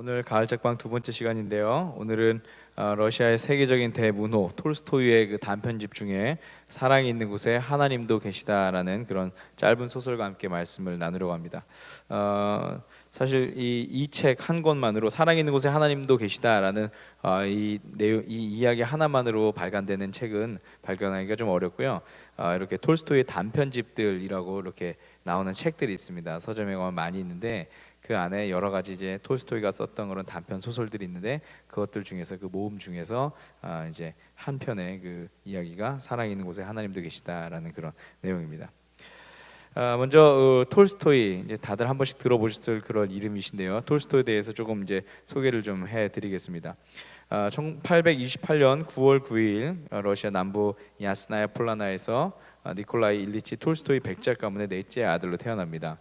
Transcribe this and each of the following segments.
오늘 가을 책방 두 번째 시간인데요. 오늘은 어, 러시아의 세계적인 대문호 톨스토이의 그 단편집 중에 사랑이 있는 곳에 하나님도 계시다라는 그런 짧은 소설과 함께 말씀을 나누려고 합니다. 어, 사실 이 이 책 한 권만으로 사랑이 있는 곳에 하나님도 계시다라는 어, 이 내용 이 이야기 하나만으로 발간되는 책은 발견하기가 좀 어렵고요. 어, 이렇게 톨스토이의 단편집들이라고 이렇게 나오는 책들이 있습니다. 서점에 가면 많이 있는데 그 안에 여러 가지 이제 톨스토이가 썼던 그런 단편 소설들이 있는데 그것들 중에서 그 모음 중에서 아 이제 한 편의 그 이야기가 사랑 있는 곳에 하나님도 계시다라는 그런 내용입니다. 아 먼저 어, 톨스토이 이제 다들 한 번씩 들어보셨을 그런 이름이신데요. 톨스토이에 대해서 조금 이제 소개를 좀 해드리겠습니다. 아, 1828년 9월 9일 어, 러시아 남부 야스나야 폴라나에서 아, 니콜라이 일리치 톨스토이 백작 가문의 넷째 아들로 태어납니다.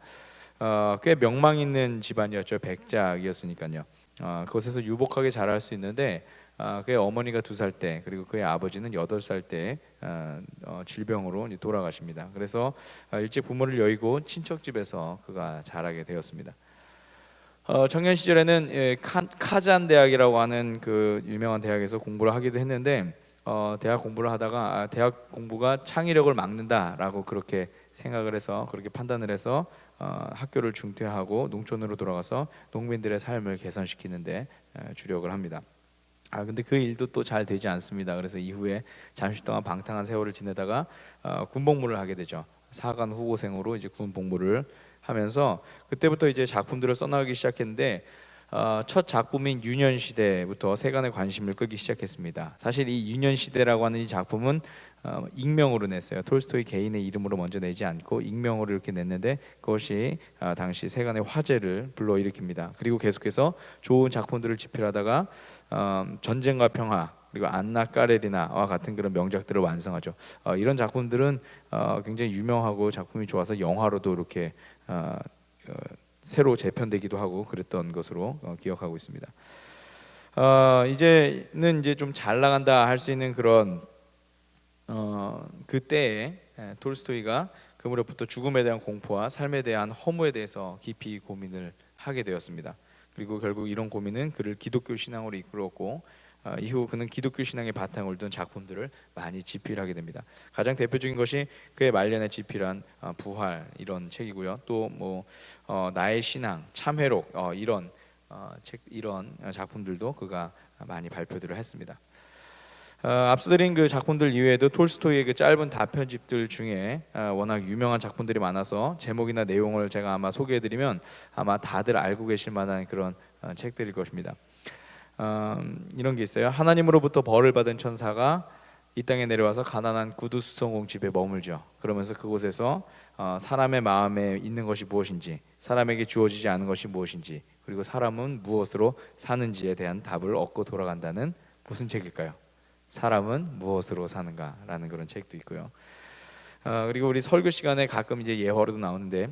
어, 꽤 명망 있는 집안이었죠. 백작이었으니까요. 어, 그곳에서 유복하게 자랄 수 있는데 어, 그의 어머니가 두 살 때 그리고 그의 아버지는 여덟 살때 어, 어, 질병으로 돌아가십니다. 그래서 어, 일찍 부모를 여의고 친척 집에서 그가 자라게 되었습니다. 어, 청년 시절에는 예, 카, 카잔 대학이라고 하는 그 유명한 대학에서 공부를 하기도 했는데 어, 대학 공부를 하다가 아, 대학 공부가 창의력을 막는다라고 그렇게 생각을 해서 그렇게 판단을 해서 어, 학교를 중퇴하고 농촌으로 돌아가서 농민들의 삶을 개선시키는데 에, 주력을 합니다. 아 근데 그 일도 또 잘 되지 않습니다. 그래서 이후에 잠시 동안 방탕한 세월을 지내다가 어, 군복무를 하게 되죠. 사관 후보생으로 이제 군 복무를 하면서 그때부터 이제 작품들을 써나가기 시작했는데 어, 첫 작품인 유년 시대부터 세간의 관심을 끌기 시작했습니다. 사실 이 유년 시대라고 하는 이 작품은 어, 익명으로 냈어요. 톨스토이 개인의 이름으로 먼저 내지 않고 익명으로 이렇게 냈는데 그것이 어, 당시 세간의 화제를 불러일으킵니다. 그리고 계속해서 좋은 작품들을 집필하다가 어, 전쟁과 평화 그리고 안나 까레리나와 같은 그런 명작들을 완성하죠. 어, 이런 작품들은 어, 굉장히 유명하고 작품이 좋아서 영화로도 이렇게 어, 어, 새로 재편되기도 하고 그랬던 것으로 어, 기억하고 있습니다. 어, 이제는 이제 좀 잘 나간다 할 수 있는 그런 어, 그때에 에, 톨스토이가 그 무렵부터 죽음에 대한 공포와 삶에 대한 허무에 대해서 깊이 고민을 하게 되었습니다. 그리고 결국 이런 고민은 그를 기독교 신앙으로 이끌었고 어, 이후 그는 기독교 신앙의 바탕을 둔 작품들을 많이 집필하게 됩니다. 가장 대표적인 것이 그의 말년에 집필한 어, 부활 이런 책이고요. 또뭐 어, 나의 신앙, 참회록 어, 이런 어, 책 이런 작품들도 그가 많이 발표들을 했습니다. 어, 앞서 드린 그 작품들 이외에도 톨스토이의 그 짧은 답편집들 중에 어, 워낙 유명한 작품들이 많아서 제목이나 내용을 제가 아마 소개해드리면 아마 다들 알고 계실 만한 그런 어, 책들일 것입니다. 어, 이런 게 있어요. 하나님으로부터 벌을 받은 천사가 이 땅에 내려와서 가난한 구두 수송공 집에 머물죠. 그러면서 그곳에서 어, 사람의 마음에 있는 것이 무엇인지, 사람에게 주어지지 않은 것이 무엇인지, 그리고 사람은 무엇으로 사는지에 대한 답을 얻고 돌아간다는 무슨 책일까요? 사람은 무엇으로 사는가라는 그런 책도 있고요. 어, 그리고 우리 설교 시간에 가끔 이제 예화로도 나오는데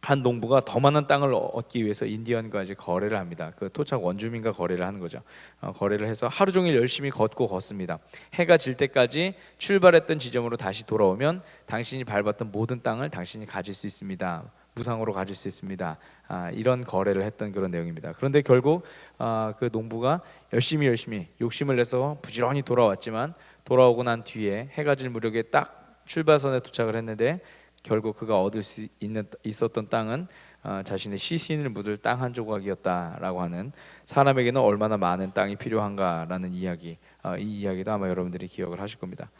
한 농부가 더 많은 땅을 얻기 위해서 인디언과 이제 거래를 합니다. 그 토착 원주민과 거래를 하는 거죠. 어, 거래를 해서 하루 종일 열심히 걷고 걷습니다. 해가 질 때까지 출발했던 지점으로 다시 돌아오면 당신이 밟았던 모든 땅을 당신이 가질 수 있습니다. 무상으로 가질 수 있습니다. 아, 이런 거래를 했던 그런 내용입니다. 그런데 결국 아, 그 농부가 열심히 열심히 욕심을 내서 부지런히 돌아왔지만 돌아오고 난 뒤에 해가 질 무렵에 딱 출발선에 도착을 했는데 결국 그가 얻을 수 있는 있었던 땅은 어, 자신의 시신을 묻을 땅 한 조각이었다라고 하는 사람에게는 얼마나 많은 땅이 필요한가라는 이야기 어, 이 이야기도 아마 여러분들이 기억을 하실 겁니다.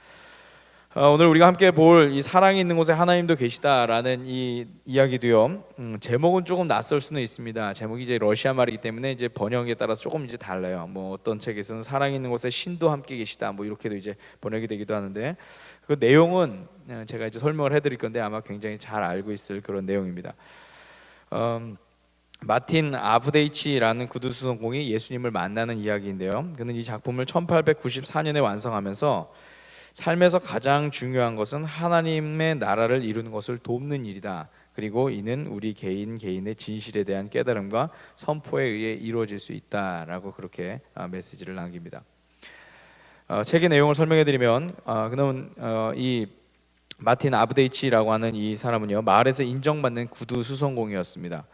어, 오늘 우리가 함께 볼 이 사랑이 있는 곳에 하나님도 계시다라는 이 이야기도요. 음, 제목은 조금 낯설 수는 있습니다. 제목이 이제 러시아 말이기 때문에 이제 번역에 따라서 조금 이제 달라요. 뭐 어떤 책에서는 사랑이 있는 곳에 신도 함께 계시다. 뭐 이렇게도 이제 번역이 되기도 하는데 그 내용은 어, 제가 이제 설명을 해드릴 건데 아마 굉장히 잘 알고 있을 그런 내용입니다. 음, 마틴 아브데이치라는 구두수성공이 예수님을 만나는 이야기인데요. 그는 이 작품을 1894년에 완성하면서 삶에서 가장 중요한 것은 하나님의 나라를 이루는 것을 돕는 일이다. 그리고 이는 우리 개인 개인의 진실에 대한 깨달음과 선포에 의해 이루어질 수 있다라고 그렇게 아, 메시지를 남깁니다. 어, 책의 내용을 설명해 드리면 어, 그는 어, 이 마틴 아브데이치라고 하는 이 사람은요 마을에서 인정받는 구두 수성공이었습니다.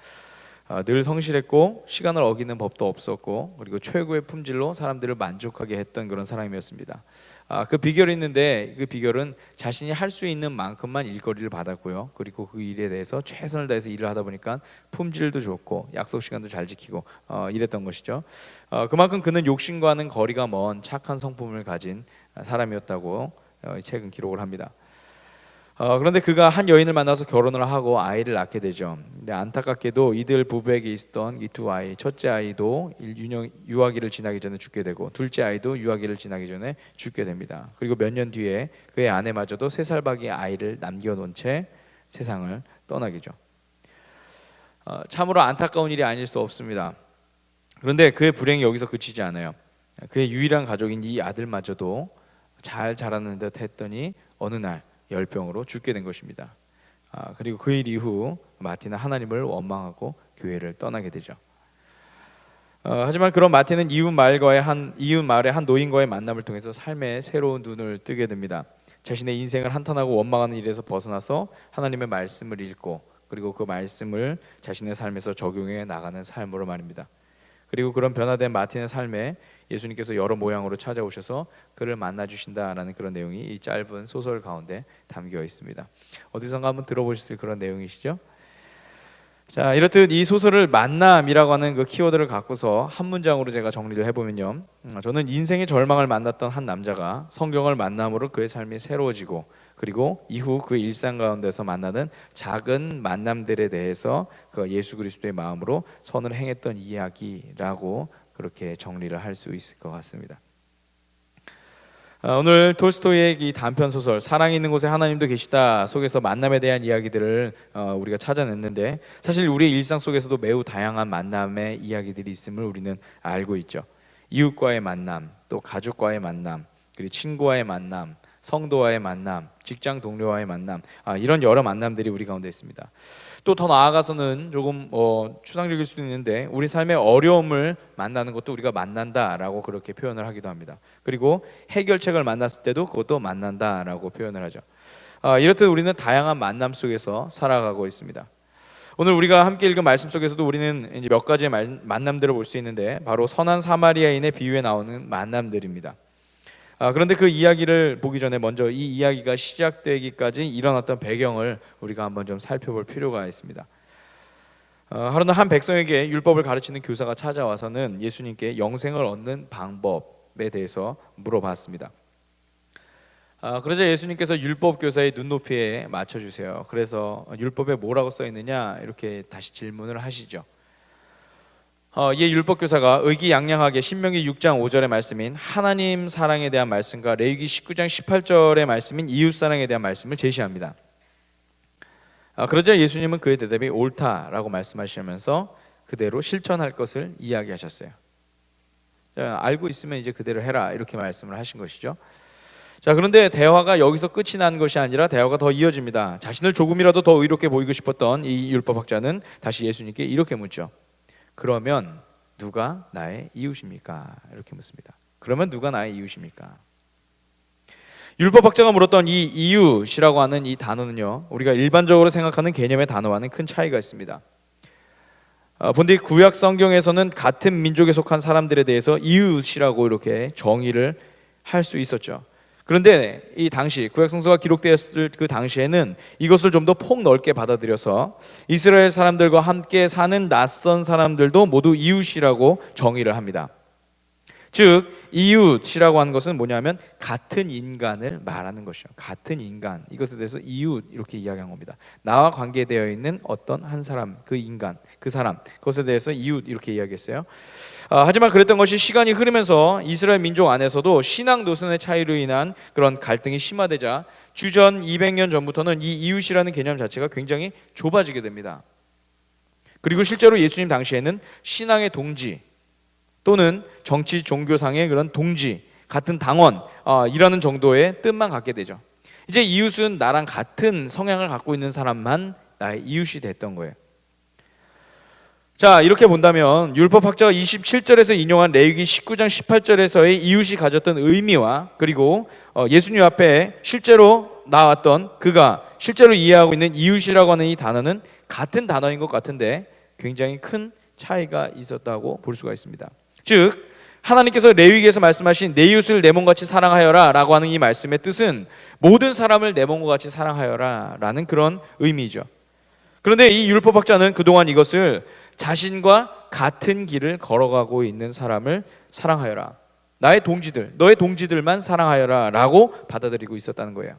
어, 늘 성실했고 시간을 어기는 법도 없었고 그리고 최고의 품질로 사람들을 만족하게 했던 그런 사람이었습니다. 아, 그 비결이 있는데 그 비결은 자신이 할 수 있는 만큼만 일거리를 받았고요. 그리고 그 일에 대해서 최선을 다해서 일을 하다 보니까 품질도 좋고 약속 시간도 잘 지키고 어, 이랬던 것이죠. 어, 그만큼 그는 욕심과는 거리가 먼 착한 성품을 가진 사람이었다고 어, 이 책은 기록을 합니다. 어, 그런데 그가 한 여인을 만나서 결혼을 하고 아이를 낳게 되죠. 근데 안타깝게도 이들 부부에게 있었던 이 두 아이, 첫째 아이도 일- 유년, 유아기를 지나기 전에 죽게 되고 둘째 아이도 유아기를 지나기 전에 죽게 됩니다. 그리고 몇 년 뒤에 그의 아내마저도 세 살박이 아이를 남겨놓은 채 세상을 떠나게죠. 어, 참으로 안타까운 일이 아닐 수 없습니다. 그런데 그의 불행이 여기서 그치지 않아요. 그의 유일한 가족인 이 아들마저도 잘 자라는 듯 했더니 어느 날 열병으로 죽게 된 것입니다. 아, 그리고 그 일 이후 마틴은 하나님을 원망하고 교회를 떠나게 되죠. 어, 하지만 그런 마틴은 이웃 마을과의 한 이웃 마을의 한 노인과의 만남을 통해서 삶의 새로운 눈을 뜨게 됩니다. 자신의 인생을 한탄하고 원망하는 일에서 벗어나서 하나님의 말씀을 읽고 그리고 그 말씀을 자신의 삶에서 적용해 나가는 삶으로 말입니다. 그리고 그런 변화된 마틴의 삶에 예수님께서 여러 모양으로 찾아오셔서 그를 만나 주신다라는 그런 내용이 이 짧은 소설 가운데 담겨 있습니다. 어디선가 한번 들어보셨을 그런 내용이시죠? 자, 이렇듯 이 소설을 만남이라고 하는 그 키워드를 갖고서 한 문장으로 제가 정리를 해보면요. 음, 저는 인생의 절망을 만났던 한 남자가 성경을 만남으로 그의 삶이 새로워지고 그리고 이후 그 일상 가운데서 만나는 작은 만남들에 대해서 그 예수 그리스도의 마음으로 선을 행했던 이야기라고 그렇게 정리를 할 수 있을 것 같습니다. 아, 오늘 톨스토이의 이 단편 소설 사랑이 있는 곳에 하나님도 계시다 속에서 만남에 대한 이야기들을 어, 우리가 찾아냈는데 사실 우리의 일상 속에서도 매우 다양한 만남의 이야기들이 있음을 우리는 알고 있죠. 이웃과의 만남, 또 가족과의 만남, 그리고 친구와의 만남, 성도와의 만남, 직장 동료와의 만남, 아, 이런 여러 만남들이 우리 가운데 있습니다. 또 더 나아가서는 조금 어, 추상적일 수도 있는데 우리 삶의 어려움을 만나는 것도 우리가 만난다라고 그렇게 표현을 하기도 합니다. 그리고 해결책을 만났을 때도 그것도 만난다라고 표현을 하죠. 아, 이렇듯 우리는 다양한 만남 속에서 살아가고 있습니다. 오늘 우리가 함께 읽은 말씀 속에서도 우리는 이제 몇 가지의 말- 만남들을 볼 수 있는데 바로 선한 사마리아인의 비유에 나오는 만남들입니다. 아, 그런데 그 이야기를 보기 전에 먼저 이 이야기가 시작되기까지 일어났던 배경을 우리가 한번 좀 살펴볼 필요가 있습니다. 어, 하루는 한 백성에게 율법을 가르치는 교사가 찾아와서는 예수님께 영생을 얻는 방법에 대해서 물어봤습니다. 아, 그러자 예수님께서 율법 교사의 눈높이에 맞춰 주세요. 그래서 율법에 뭐라고 써 있느냐 이렇게 다시 질문을 하시죠. 어, 이에 율법 교사가 의기양양하게 신명기 6장 5절의 말씀인 하나님 사랑에 대한 말씀과 레위기 19장 18절의 말씀인 이웃 사랑에 대한 말씀을 제시합니다. 아, 그러자 예수님은 그의 대답이 옳다라고 말씀하시면서 그대로 실천할 것을 이야기하셨어요. 자, 알고 있으면 이제 그대로 해라 이렇게 말씀을 하신 것이죠. 자 그런데 대화가 여기서 끝이 난 것이 아니라 대화가 더 이어집니다. 자신을 조금이라도 더 의롭게 보이고 싶었던 이 율법학자는 다시 예수님께 이렇게 묻죠. 그러면 누가 나의 이웃입니까? 이렇게 묻습니다. 그러면 누가 나의 이웃입니까? 율법학자가 물었던 이 이웃이라고 하는 이 단어는요, 우리가 일반적으로 생각하는 개념의 단어와는 큰 차이가 있습니다. 아, 본디 구약 성경에서는 같은 민족에 속한 사람들에 대해서 이웃이라고 이렇게 정의를 할 수 있었죠. 그런데 이 당시 구약 성서가 기록되었을 그 당시에는 이것을 좀 더 폭넓게 받아들여서 이스라엘 사람들과 함께 사는 낯선 사람들도 모두 이웃이라고 정의를 합니다. 즉 이웃이라고 하는 것은 뭐냐면 같은 인간을 말하는 것이요. 같은 인간 이것에 대해서 이웃 이렇게 이야기한 겁니다. 나와 관계되어 있는 어떤 한 사람 그 인간 그 사람 그것에 대해서 이웃 이렇게 이야기했어요. 아, 하지만 그랬던 것이 시간이 흐르면서 이스라엘 민족 안에서도 신앙 노선의 차이로 인한 그런 갈등이 심화되자 주전 200년 전부터는 이 이웃이라는 개념 자체가 굉장히 좁아지게 됩니다. 그리고 실제로 예수님 당시에는 신앙의 동지 또는 정치 종교상의 그런 동지 같은 당원 어, 이라는 정도의 뜻만 갖게 되죠. 이제 이웃은 나랑 같은 성향을 갖고 있는 사람만 나의 이웃이 됐던 거예요. 자 이렇게 본다면 율법학자가 27절에서 인용한 레위기 19장 18절에서의 이웃이 가졌던 의미와 그리고 어, 예수님 앞에 실제로 나왔던 그가 실제로 이해하고 있는 이웃이라고 하는 이 단어는 같은 단어인 것 같은데 굉장히 큰 차이가 있었다고 볼 수가 있습니다. 즉 하나님께서 레위기에서 말씀하신 내 이웃을 내 몸같이 사랑하여라라고 하는 이 말씀의 뜻은 모든 사람을 내 몸과 같이 사랑하여라라는 그런 의미죠. 그런데 이 율법학자는 그동안 이것을 자신과 같은 길을 걸어가고 있는 사람을 사랑하여라. 나의 동지들, 너의 동지들만 사랑하여라라고 받아들이고 있었다는 거예요.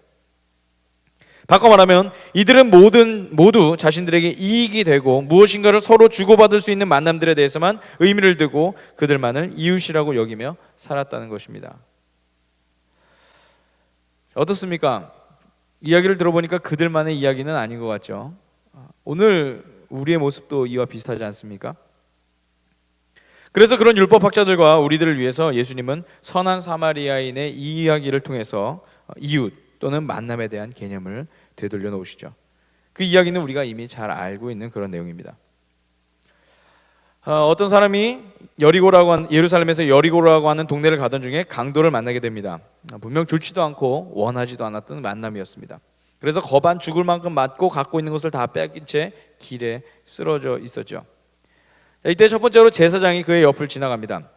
바꿔 말하면 이들은 모든 모두 자신들에게 이익이 되고 무엇인가를 서로 주고받을 수 있는 만남들에 대해서만 의미를 두고 그들만을 이웃이라고 여기며 살았다는 것입니다. 어떻습니까? 이야기를 들어보니까 그들만의 이야기는 아닌 것 같죠. 오늘 우리의 모습도 이와 비슷하지 않습니까? 그래서 그런 율법학자들과 우리들을 위해서 예수님은 선한 사마리아인의 이 이야기를 통해서 이웃 또는 만남에 대한 개념을 되돌려 놓으시죠. 그 이야기는 우리가 이미 잘 알고 있는 그런 내용입니다. 어, 어떤 사람이 여리고라고 하는 예루살렘에서 여리고라고 하는 동네를 가던 중에 강도를 만나게 됩니다. 분명 좋지도 않고 원하지도 않았던 만남이었습니다. 그래서 거반 죽을 만큼 맞고 갖고 있는 것을 다 빼앗긴 채 길에 쓰러져 있었죠. 이때 첫 번째로 제사장이 그의 옆을 지나갑니다.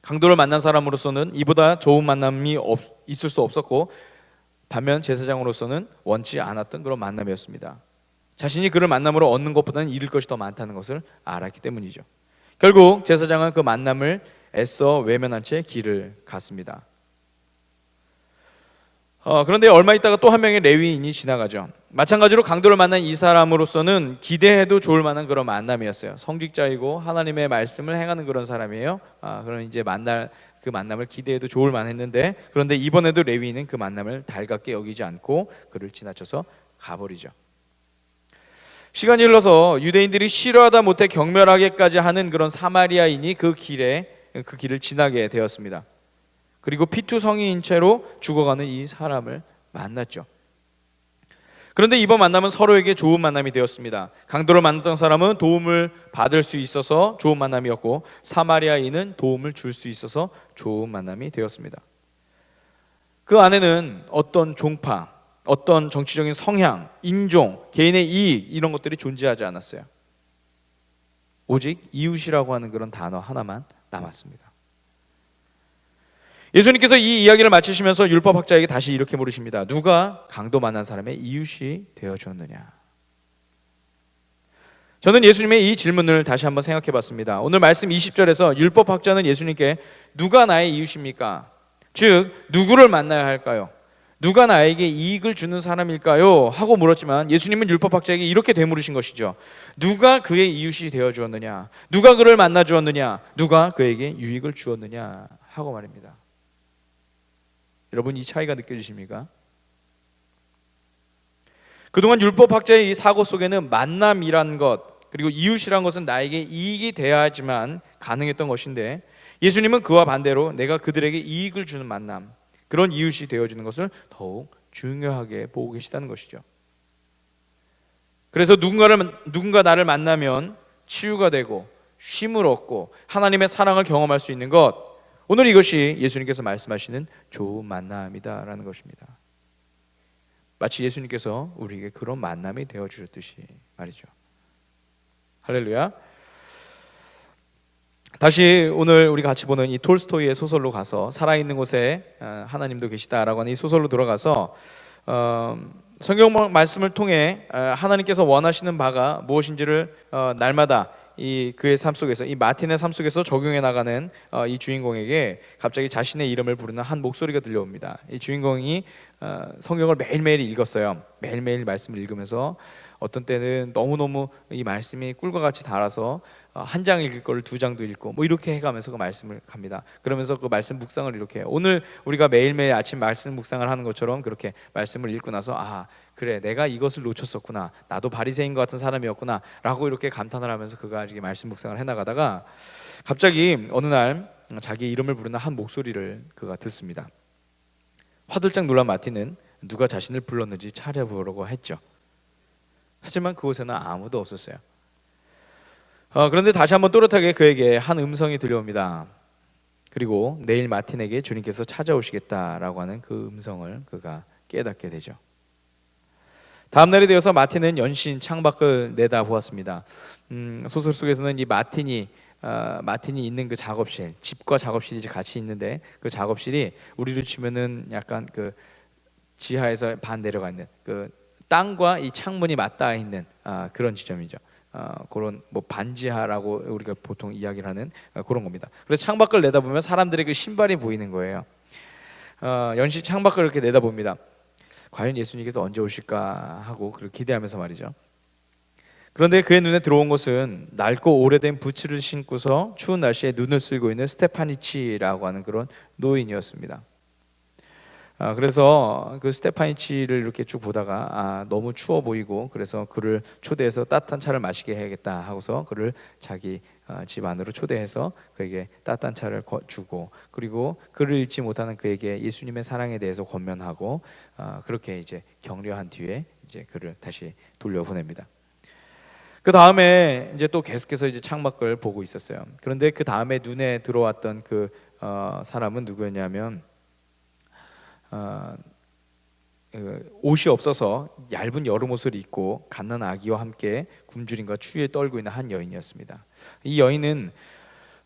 강도를 만난 사람으로서는 이보다 좋은 만남이 없, 있을 수 없었고 반면 제사장으로서는 원치 않았던 그런 만남이었습니다. 자신이 그를 만남으로 얻는 것보다는 잃을 것이 더 많다는 것을 알았기 때문이죠. 결국 제사장은 그 만남을 애써 외면한 채 길을 갔습니다. 어, 그런데 얼마 있다가 또 한 명의 레위인이 지나가죠. 마찬가지로 강도를 만난 이 사람으로서는 기대해도 좋을 만한 그런 만남이었어요. 성직자이고 하나님의 말씀을 행하는 그런 사람이에요. 아, 그럼 이제 만날 그 만남을 기대해도 좋을 만했는데 그런데 이번에도 레위인은 그 만남을 달갑게 여기지 않고 그를 지나쳐서 가버리죠. 시간이 흘러서 유대인들이 싫어하다 못해 경멸하게까지 하는 그런 사마리아인이 그 길에 그 길을 지나게 되었습니다. 그리고 피투 성인인 채로 죽어가는 이 사람을 만났죠. 그런데 이번 만남은 서로에게 좋은 만남이 되었습니다. 강도를 만났던 사람은 도움을 받을 수 있어서 좋은 만남이었고 사마리아인은 도움을 줄 수 있어서 좋은 만남이 되었습니다. 그 안에는 어떤 종파, 어떤 정치적인 성향, 인종, 개인의 이익 이런 것들이 존재하지 않았어요. 오직 이웃이라고 하는 그런 단어 하나만 남았습니다. 예수님께서 이 이야기를 마치시면서 율법학자에게 다시 이렇게 물으십니다. 누가 강도 만난 사람의 이웃이 되어 줬느냐? 저는 예수님의 이 질문을 다시 한번 생각해 봤습니다. 오늘 말씀 20절에서 율법학자는 예수님께 누가 나의 이웃입니까? 즉, 누구를 만나야 할까요? 누가 나에게 이익을 주는 사람일까요? 하고 물었지만 예수님은 율법학자에게 이렇게 되물으신 것이죠. 누가 그의 이웃이 되어 주었느냐? 누가 그를 만나 주었느냐? 누가 그에게 유익을 주었느냐? 하고 말입니다. 여러분 이 차이가 느껴지십니까? 그동안 율법 학자의 이 사고 속에는 만남이란 것 그리고 이웃이란 것은 나에게 이익이 돼야지만 가능했던 것인데 예수님은 그와 반대로 내가 그들에게 이익을 주는 만남 그런 이웃이 되어주는 것을 더욱 중요하게 보고 계시다는 것이죠. 그래서 누군가를 누군가 나를 만나면 치유가 되고 쉼을 얻고 하나님의 사랑을 경험할 수 있는 것 오늘 이것이 예수님께서 말씀하시는 좋은 만남이다라는 것입니다. 마치 예수님께서 우리에게 그런 만남이 되어 주셨듯이 말이죠. 할렐루야. 다시 오늘 우리 같이 보는 이 톨스토이의 소설로 가서 살아있는 곳에 어, 하나님도 계시다라고 하는 이 소설로 들어가서 어, 성경 말씀을 통해 어, 하나님께서 원하시는 바가 무엇인지를 어, 날마다 이 그의 삶 속에서 이 마틴의 삶 속에서 적용해 나가는 어, 이 주인공에게 갑자기 자신의 이름을 부르는 한 목소리가 들려옵니다. 이 주인공이 어, 성경을 매일매일 읽었어요. 매일매일 말씀을 읽으면서 어떤 때는 너무너무 이 말씀이 꿀과 같이 달아서 어, 한장 읽을 거를 두 장도 읽고 뭐 이렇게 해가면서 그 말씀을 갑니다. 그러면서 그 말씀 묵상을 이렇게 오늘 우리가 매일매일 아침 말씀 묵상을 하는 것처럼 그렇게 말씀을 읽고 나서 아 그래 내가 이것을 놓쳤었구나 나도 바리새인 것 같은 사람이었구나 라고 이렇게 감탄을 하면서 그가 이렇게 말씀 묵상을 해나가다가 갑자기 어느 날 자기 이름을 부르는 한 목소리를 그가 듣습니다. 화들짝 놀란 마틴은 누가 자신을 불렀는지 찾아보려고 했죠. 하지만 그곳에는 아무도 없었어요. 어, 그런데 다시 한번 또렷하게 그에게 한 음성이 들려옵니다. 그리고 내일 마틴에게 주님께서 찾아오시겠다라고 하는 그 음성을 그가 깨닫게 되죠. 다음 날이 되어서 마틴은 연신 창밖을 내다 보았습니다. 음, 소설 속에서는 이 마틴이 어, 마틴이 있는 그 작업실, 집과 작업실이 이제 같이 있는데 그 작업실이 우리로 치면은 약간 그 지하에서 반 내려가 있는 그 땅과 이 창문이 맞닿아 있는 아, 그런 지점이죠. 어, 그런 뭐 반지하라고 우리가 보통 이야기를 하는 어, 그런 겁니다. 그래서 창밖을 내다보면 사람들의 그 신발이 보이는 거예요. 어, 연시 창밖을 이렇게 내다봅니다. 과연 예수님께서 언제 오실까 하고 그걸 기대하면서 말이죠. 그런데 그의 눈에 들어온 것은 낡고 오래된 부츠를 신고서 추운 날씨에 눈을 쓸고 있는 스테파니치라고 하는 그런 노인이었습니다. 아, 그래서 그 스테파니치를 이렇게 쭉 보다가 아, 너무 추워 보이고 그래서 그를 초대해서 따뜻한 차를 마시게 해야겠다 하고서 그를 자기 어, 집 안으로 초대해서 그에게 따뜻한 차를 거- 주고 그리고 그를 잃지 못하는 그에게 예수님의 사랑에 대해서 권면하고 어, 그렇게 이제 격려한 뒤에 이제 그를 다시 돌려보냅니다. 그 다음에 이제 또 계속해서 이제 창밖을 보고 있었어요. 그런데 그 다음에 눈에 들어왔던 그 어, 사람은 누구였냐면 옷이 없어서 얇은 여름 옷을 입고 갓난 아기와 함께 굶주림과 추위에 떨고 있는 한 여인이었습니다. 이 여인은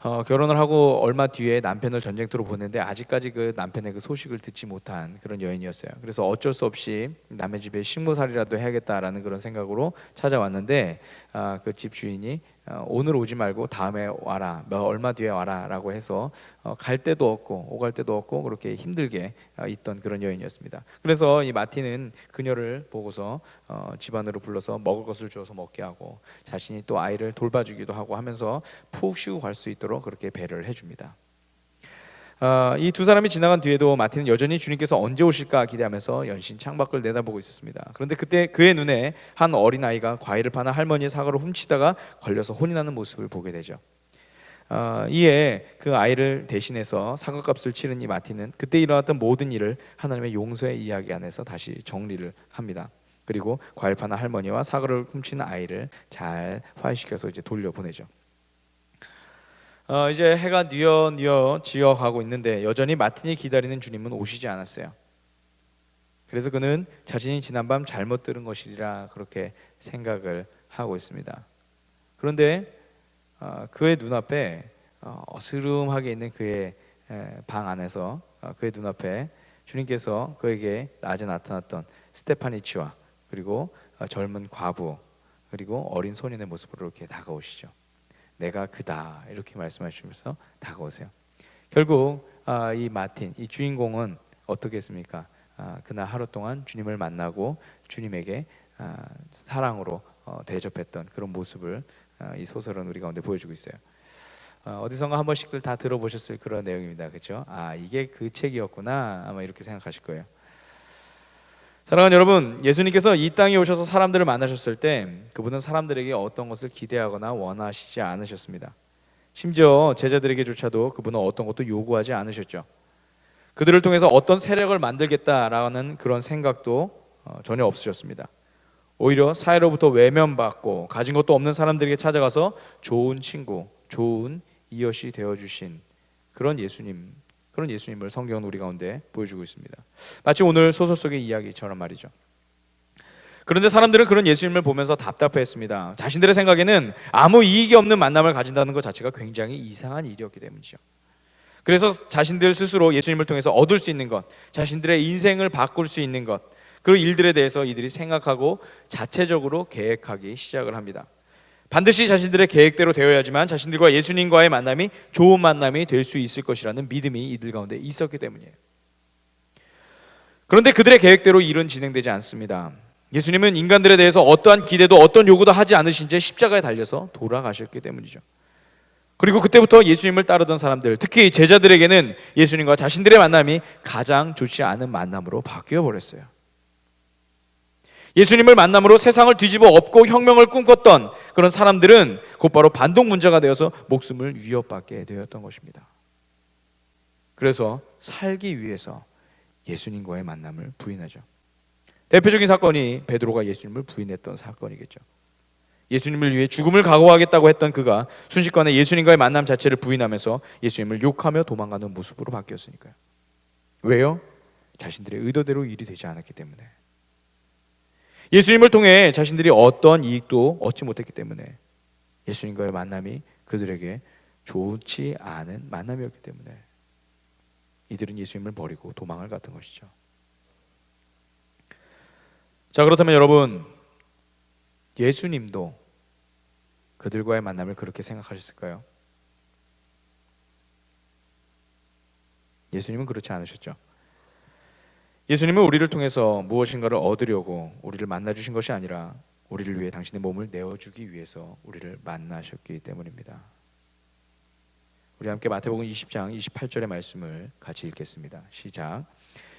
어, 결혼을 하고 얼마 뒤에 남편을 전쟁터로 보냈는데 아직까지 그 남편의 그 소식을 듣지 못한 그런 여인이었어요. 그래서 어쩔 수 없이 남의 집에 식모살이라도 해야겠다라는 그런 생각으로 찾아왔는데 아, 그집 주인이 어, 오늘 오지 말고 다음에 와라, 몇 얼마 뒤에 와라라고 해서 어, 갈 데도 없고 오갈 데도 없고 그렇게 힘들게 어, 있던 그런 여인이었습니다. 그래서 이 마틴은 그녀를 보고서 어, 집안으로 불러서 먹을 것을 주어서 먹게 하고 자신이 또 아이를 돌봐주기도 하고 하면서 푹 쉬고 갈 수 있도록 그렇게 배려를 해줍니다. 어, 이두 사람이 지나간 뒤에도 마틴은 여전히 주님께서 언제 오실까 기대하면서 연신 창밖을 내다보고 있었습니다. 그런데 그때 그의 눈에 한 어린 아이가 과일을 파는 할머니의 사과를 훔치다가 걸려서 혼이 나는 모습을 보게 되죠. 어, 이에 그 아이를 대신해서 사과값을 치른 이 마틴은 그때 일어났던 모든 일을 하나님의 용서의 이야기 안에서 다시 정리를 합니다. 그리고 과일 파는 할머니와 사과를 훔치는 아이를 잘 화해시켜서 이제 돌려보내죠. 어, 이제 해가 뉘어뉘어 지어가고 있는데 여전히 마틴이 기다리는 주님은 오시지 않았어요. 그래서 그는 자신이 지난밤 잘못 들은 것이라 그렇게 생각을 하고 있습니다. 그런데 어, 그의 눈앞에 어, 어스름하게 있는 그의 에, 방 안에서 어, 그의 눈앞에 주님께서 그에게 낮에 나타났던 스테파니치와 그리고 어, 젊은 과부 그리고 어린 소년의 모습으로 이렇게 다가오시죠. 내가 그다 이렇게 말씀하시면서 다가오세요. 결국 아, 이 마틴 이 주인공은 어떻게 했습니까? 아, 그날 하루 동안 주님을 만나고 주님에게 아, 사랑으로 어, 대접했던 그런 모습을 아, 이 소설은 우리 가운데 보여주고 있어요. 어, 어디선가 한 번씩들 다 들어보셨을 그런 내용입니다. 그렇죠? 아 이게 그 책이었구나 아마 이렇게 생각하실 거예요. 사랑하는 여러분, 예수님께서 이 땅에 오셔서 사람들을 만나셨을 때 그분은 사람들에게 어떤 것을 기대하거나 원하시지 않으셨습니다. 심지어 제자들에게조차도 그분은 어떤 것도 요구하지 않으셨죠. 그들을 통해서 어떤 세력을 만들겠다라는 그런 생각도 어, 전혀 없으셨습니다. 오히려 사회로부터 외면받고 가진 것도 없는 사람들에게 찾아가서 좋은 친구, 좋은 이웃이 되어 주신 그런 예수님, 그런 예수님을 성경은 우리 가운데 보여주고 있습니다. 마치 오늘 소설 속의 이야기처럼 말이죠. 그런데 사람들은 그런 예수님을 보면서 답답해했습니다. 자신들의 생각에는 아무 이익이 없는 만남을 가진다는 것 자체가 굉장히 이상한 일이었기 때문이죠. 그래서 자신들 스스로 예수님을 통해서 얻을 수 있는 것, 자신들의 인생을 바꿀 수 있는 것, 그 일들에 대해서 이들이 생각하고 자체적으로 계획하기 시작을 합니다. 반드시 자신들의 계획대로 되어야지만 자신들과 예수님과의 만남이 좋은 만남이 될 수 있을 것이라는 믿음이 이들 가운데 있었기 때문이에요. 그런데 그들의 계획대로 일은 진행되지 않습니다. 예수님은 인간들에 대해서 어떠한 기대도 어떤 요구도 하지 않으신 채 십자가에 달려서 돌아가셨기 때문이죠. 그리고 그때부터 예수님을 따르던 사람들, 특히 제자들에게는 예수님과 자신들의 만남이 가장 좋지 않은 만남으로 바뀌어 버렸어요. 예수님을 만남으로 세상을 뒤집어 엎고 혁명을 꿈꿨던 그런 사람들은 곧바로 반동 문제가 되어서 목숨을 위협받게 되었던 것입니다. 그래서 살기 위해서 예수님과의 만남을 부인하죠. 대표적인 사건이 베드로가 예수님을 부인했던 사건이겠죠. 예수님을 위해 죽음을 각오하겠다고 했던 그가 순식간에 예수님과의 만남 자체를 부인하면서 예수님을 욕하며 도망가는 모습으로 바뀌었으니까요. 왜요? 자신들의 의도대로 일이 되지 않았기 때문에. 예수님을 통해 자신들이 어떤 이익도 얻지 못했기 때문에 예수님과의 만남이 그들에게 좋지 않은 만남이었기 때문에 이들은 예수님을 버리고 도망을 갔던 것이죠. 자, 그렇다면 여러분 예수님도 그들과의 만남을 그렇게 생각하셨을까요? 예수님은 그렇지 않으셨죠. 예수님은 우리를 통해서 무엇인가를 얻으려고 우리를 만나 주신 것이 아니라 우리를 위해 당신의 몸을 내어 주기 위해서 우리를 만나셨기 때문입니다. 우리 함께 마태복음 20장 28절의 말씀을 같이 읽겠습니다. 시작.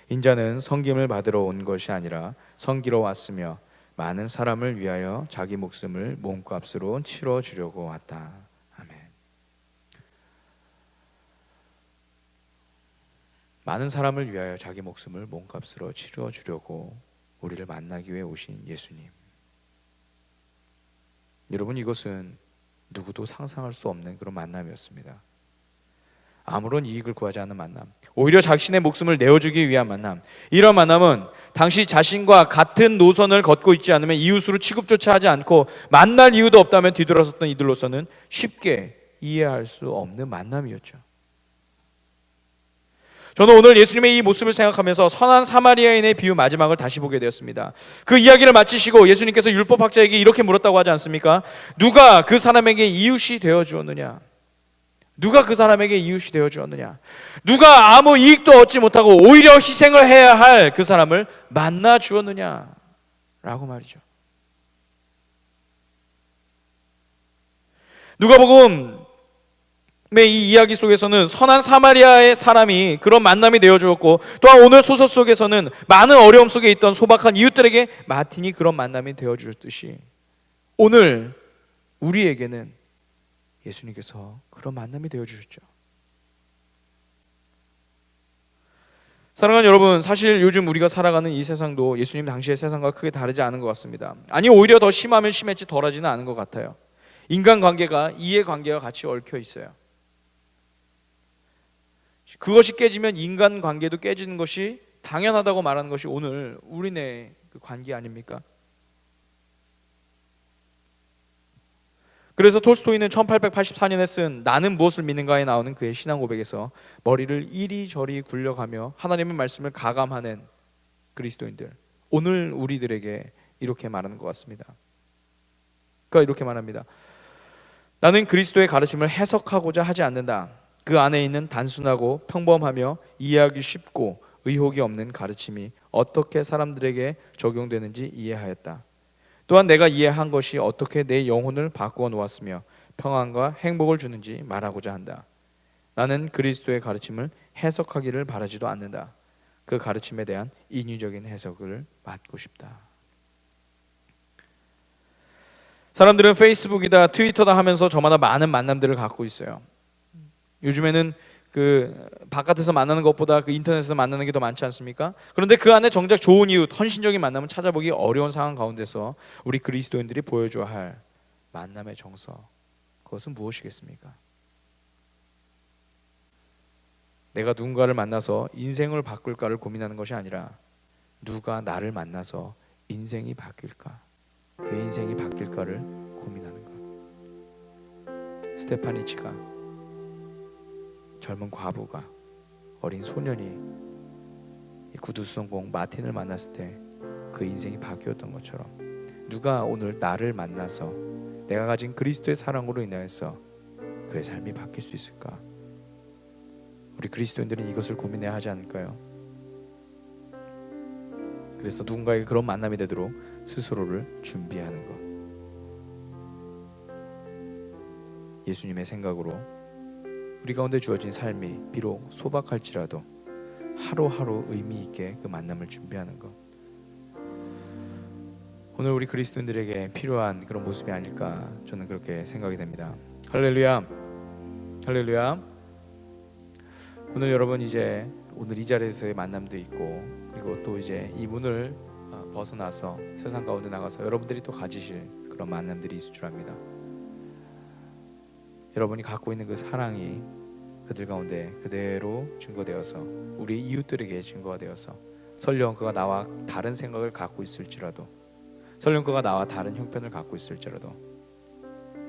인자는 성김을 받으러 온 것이 아니라 성기러 왔으며 많은 사람을 위하여 자기 목숨을 몸값으로 치러 주려고 왔다. 아멘. 많은 사람을 위하여 자기 목숨을 몸값으로 치러 주려고 우리를 만나기 위해 오신 예수님. 여러분 이것은 누구도 상상할 수 없는 그런 만남이었습니다. 아무런 이익을 구하지 않는 만남. 오히려 자신의 목숨을 내어주기 위한 만남. 이런 만남은 당시 자신과 같은 노선을 걷고 있지 않으면 이웃으로 취급조차 하지 않고 만날 이유도 없다면 뒤돌아섰던 이들로서는 쉽게 이해할 수 없는 만남이었죠. 저는 오늘 예수님의 이 모습을 생각하면서 선한 사마리아인의 비유 마지막을 다시 보게 되었습니다. 그 이야기를 마치시고 예수님께서 율법학자에게 이렇게 물었다고 하지 않습니까? 누가 그 사람에게 이웃이 되어 주었느냐? 누가 그 사람에게 이웃이 되어 주었느냐? 누가 아무 이익도 얻지 못하고 오히려 희생을 해야 할 그 사람을 만나 주었느냐? 라고 말이죠. 누가복음 의이 이야기 속에서는 선한 사마리아의 사람이 그런 만남이 되어 주었고 또한 오늘 소설 속에서는 많은 어려움 속에 있던 소박한 이웃들에게 마틴이 그런 만남이 되어 주었듯이 오늘 우리에게는 예수님께서 그런 만남이 되어 주셨죠. 사랑하는 여러분, 사실 요즘 우리가 살아가는 이 세상도 예수님 당시의 세상과 크게 다르지 않은 것 같습니다. 아니 오히려 더 심하면 심했지 덜하지는 않은 것 같아요. 인간 관계가 이해 관계와 같이 얽혀 있어요. 그것이 깨지면 인간 관계도 깨지는 것이 당연하다고 말하는 것이 오늘 우리네 그 관계 아닙니까? 그래서 톨스토이는 1884년에 쓴 나는 무엇을 믿는가에 나오는 그의 신앙 고백에서 머리를 이리저리 굴려가며 하나님의 말씀을 가감하는 그리스도인들 오늘 우리들에게 이렇게 말하는 것 같습니다. 그러니까 이렇게 말합니다. 나는 그리스도의 가르침을 해석하고자 하지 않는다. 그 안에 있는 단순하고 평범하며 이해하기 쉽고 의혹이 없는 가르침이 어떻게 사람들에게 적용되는지 이해하였다. 또한 내가 이해한 것이 어떻게 내 영혼을 바꾸어 놓았으며 평안과 행복을 주는지 말하고자 한다. 나는 그리스도의 가르침을 해석하기를 바라지도 않는다. 그 가르침에 대한 인위적인 해석을 맡고 싶다. 사람들은 페이스북이다, 트위터다 하면서 저마다 많은 만남들을 갖고 있어요. 요즘에는 그 바깥에서 만나는 것보다 그 인터넷에서 만나는 게 더 많지 않습니까? 그런데 그 안에 정작 좋은 이웃, 헌신적인 만남을 찾아보기 어려운 상황 가운데서 우리 그리스도인들이 보여줘야 할 만남의 정서 그것은 무엇이겠습니까? 내가 누군가를 만나서 인생을 바꿀까를 고민하는 것이 아니라 누가 나를 만나서 인생이 바뀔까? 그 인생이 바뀔까를 고민하는 것. 스테파니치가 젊은 과부가 어린 소년이 구두수성공 마틴을 만났을 때 그 인생이 바뀌었던 것처럼 누가 오늘 나를 만나서 내가 가진 그리스도의 사랑으로 인하여서 그의 삶이 바뀔 수 있을까? 우리 그리스도인들은 이것을 고민해야 하지 않을까요? 그래서 누군가에게 그런 만남이 되도록 스스로를 준비하는 것. 예수님의 생각으로 우리 가운데 주어진 삶이 비록 소박할지라도 하루하루 의미 있게 그 만남을 준비하는 것. 오늘 우리 그리스도인들에게 필요한 그런 모습이 아닐까 저는 그렇게 생각이 됩니다. 할렐루야. 할렐루야. 오늘 여러분 이제 오늘 이 자리에서의 만남도 있고 그리고 또 이제 이 문을 어, 벗어나서 세상 가운데 나가서 여러분들이 또 가지실 그런 만남들이 있을 줄 압니다. 여러분이 갖고 있는 그 사랑이 그들 가운데 그대로 증거되어서 우리 이웃들에게 증거가 되어서 설령 그가 나와 다른 생각을 갖고 있을지라도 설령 그가 나와 다른 형편을 갖고 있을지라도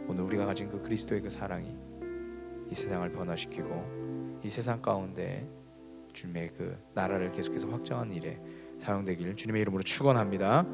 오늘 우리가 가진 그 그리스도의 그 사랑이 이 세상을 변화시키고 이 세상 가운데 주님의 그 나라를 계속해서 확장하는 일에 사용되길 주님의 이름으로 축원합니다.